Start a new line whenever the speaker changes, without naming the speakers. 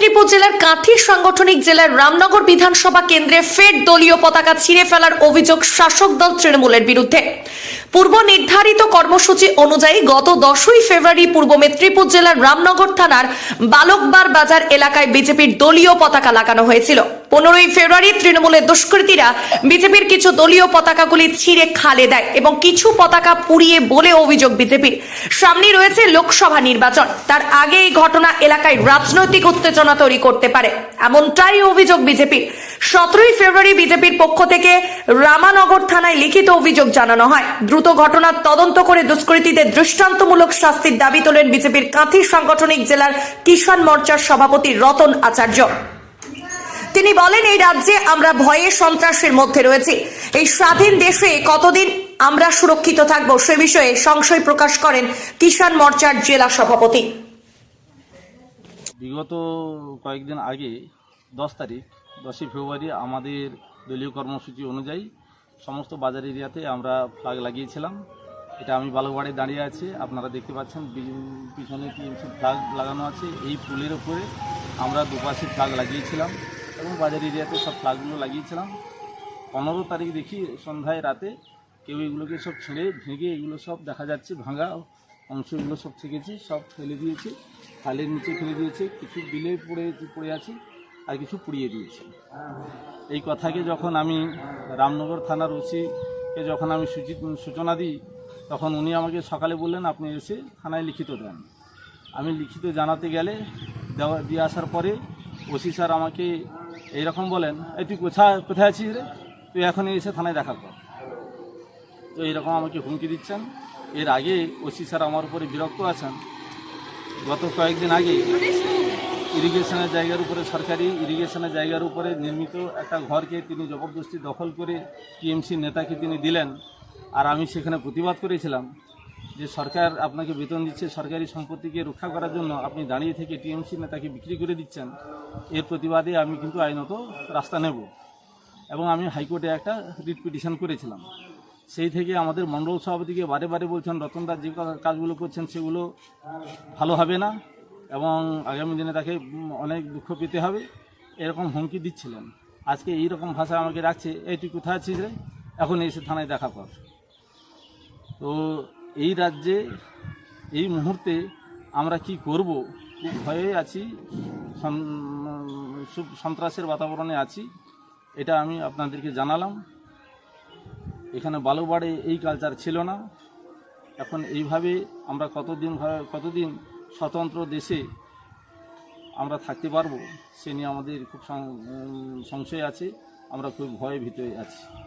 মেদিনীপুর জেলার কাঁথি সাংগঠনিক জেলার রামনগর বিধানসভা কেন্দ্রে ফের দলীয় পতাকা ছিঁড়ে ফেলার অভিযোগ শাসক দল তৃণমূলের বিরুদ্ধে। পূর্ব নির্ধারিত কর্মসূচি অনুযায়ী গত দশই ফেব্রুয়ারি পূর্ব মেদিনীপুর জেলার রামনগর থানার বালকবার বাজার এলাকায় বিজেপির দলীয় পতাকা লাগানো হয়েছিল। পনেরোই ফেব্রুয়ারি তৃণমূলের দুষ্কৃতীরা বিজেপির কিছু দলীয় পতাকাগুলি ছিঁড়ে খালে দেয় এবং কিছু পতাকা পুড়িয়ে বলে অভিযোগ বিজেপির। সামনে রয়েছে লোকসভা নির্বাচন। তার আগে এই ঘটনা এলাকায় রাজনৈতিক উত্তেজনা তৈরি করতে পারে। এমনটাই অভিযোগ বিজেপির। সতেরোই ফেব্রুয়ারি বিজেপির পক্ষ থেকে রামানগর থানায় লিখিত অভিযোগ জানানো হয়। দ্রুত ঘটনার তদন্ত করে দুষ্কৃতীদের দৃষ্টান্তমূলক শাস্তির দাবি তোলেন বিজেপির কাঁথি সাংগঠনিক জেলার কিষাণ মোর্চার সভাপতি রতন আচার্য। তিনি বলেন, এই রাজ্যে আমরা ভয়ে সন্ত্রাসের মধ্যে রয়েছি। এই স্বাধীন দেশে কতদিন আমরা সুরক্ষিত থাকব? সে বিষয়ে সংশয় প্রকাশ করেন কিষাণ মোর্চার জেলা সভাপতি।
বিগত কয়েকদিন আগে, দশ তারিখ, দশই ফেব্রুয়ারি, আমাদের দলীয় কর্মসূচি অনুযায়ী সমস্ত বাজার এরিয়াতে আমরা ফ্লাগ লাগিয়েছিলাম। এটা আমি বালুবাড়ি দাঁড়িয়ে আছি। আপনারা দেখতে পাচ্ছেন পিছনে তিনশো ফ্লাগ লাগানো আছে। এই পুলের ওপরে আমরা দুপাশে ফ্ল্যাগ লাগিয়েছিলাম। এবং বাজার এরিয়াতে সব ফ্ল্যাগগুলো লাগিয়েছিলাম। পনেরো তারিখ দেখি সন্ধ্যায় রাতে কেউ এগুলোকে সব ছেড়ে ভেঙে এগুলো সব দেখা যাচ্ছে, ভাঙা অংশগুলো সব থেকেছে, সব ফেলে দিয়েছে, খালের নিচে ফেলে দিয়েছে, কিছু বিলে পড়ে পড়ে আছে আর কিছু পুড়িয়ে দিয়েছে। এই কথাকে যখন আমি রামনগর থানার ওসিকে যখন আমি সূচনা দিই, তখন উনি আমাকে সকালে বললেন, আপনি এসে থানায় লিখিত দেন। আমি লিখিত জানাতে গেলে দেওয়া দিয়ে আসার পরে ওসি স্যার আমাকে এইরকম বলেন, এই তুই কোথায় কোথায় আছিস রে? তুই এখন এসে থানায় দেখা কর। তো এইরকম আমাকে হুমকি দিচ্ছেন। এর আগে ওসি স্যার আমার উপরে বিরক্ত আছেন। গত কয়েকদিন আগে ইরিগেশনের জায়গার উপরে, সরকারি ইরিগেশনের জায়গার উপরে নির্মিত একটা ঘরকে তিনি জবরদস্তি দখল করে টিএমসি নেতাকে তিনি দিলেন। আর আমি সেখানে প্রতিবাদ করেছিলাম। যে সরকার আপনাকে বেতন দিচ্ছে, সরকারি সম্পত্তিকে রক্ষা করার জন্য আপনি দাঁড়িয়ে থেকে টিএমসি নেতাকে বিক্রি করে দিচ্ছেন, এর প্রতিবাদে আমি কিন্তু আইনত রাস্তা নেব। এবং আমি হাইকোর্টে একটা রিট পিটিশন করেছিলাম। সেই থেকে আমাদের মণ্ডল সভাপতিকে বারে বারে বলছেন রতনদা যে কাজগুলো করছেন সেগুলো ভালো হবে না এবং আগামী দিনে তাকে অনেক দুঃখ পেতে হবে। এরকম হুমকি দিচ্ছিলেন। আজকে এই রকম ভাষায় আমাকে রাখছে, এই তুই কোথায় আছিস রে? এখন এসে থানায় দেখা কর। তো এই রাজ্যে, এই মুহূর্তে আমরা কি করব? খুব ভয়ে আছি, সন- সন্ত্রাসের বাতাবরণে আছি, এটা আমি আপনাদেরকে জানালাম। এখানে বালুবাড়ে এই কালচার ছিল না। এখন এইভাবে আমরা কতদিন কতদিন স্বতন্ত্র দেশে আমরা থাকতে পারব, সে নিয়ে আমাদের খুব সংশয় আছে। আমরা খুব ভয়ে ভিতরে আছি।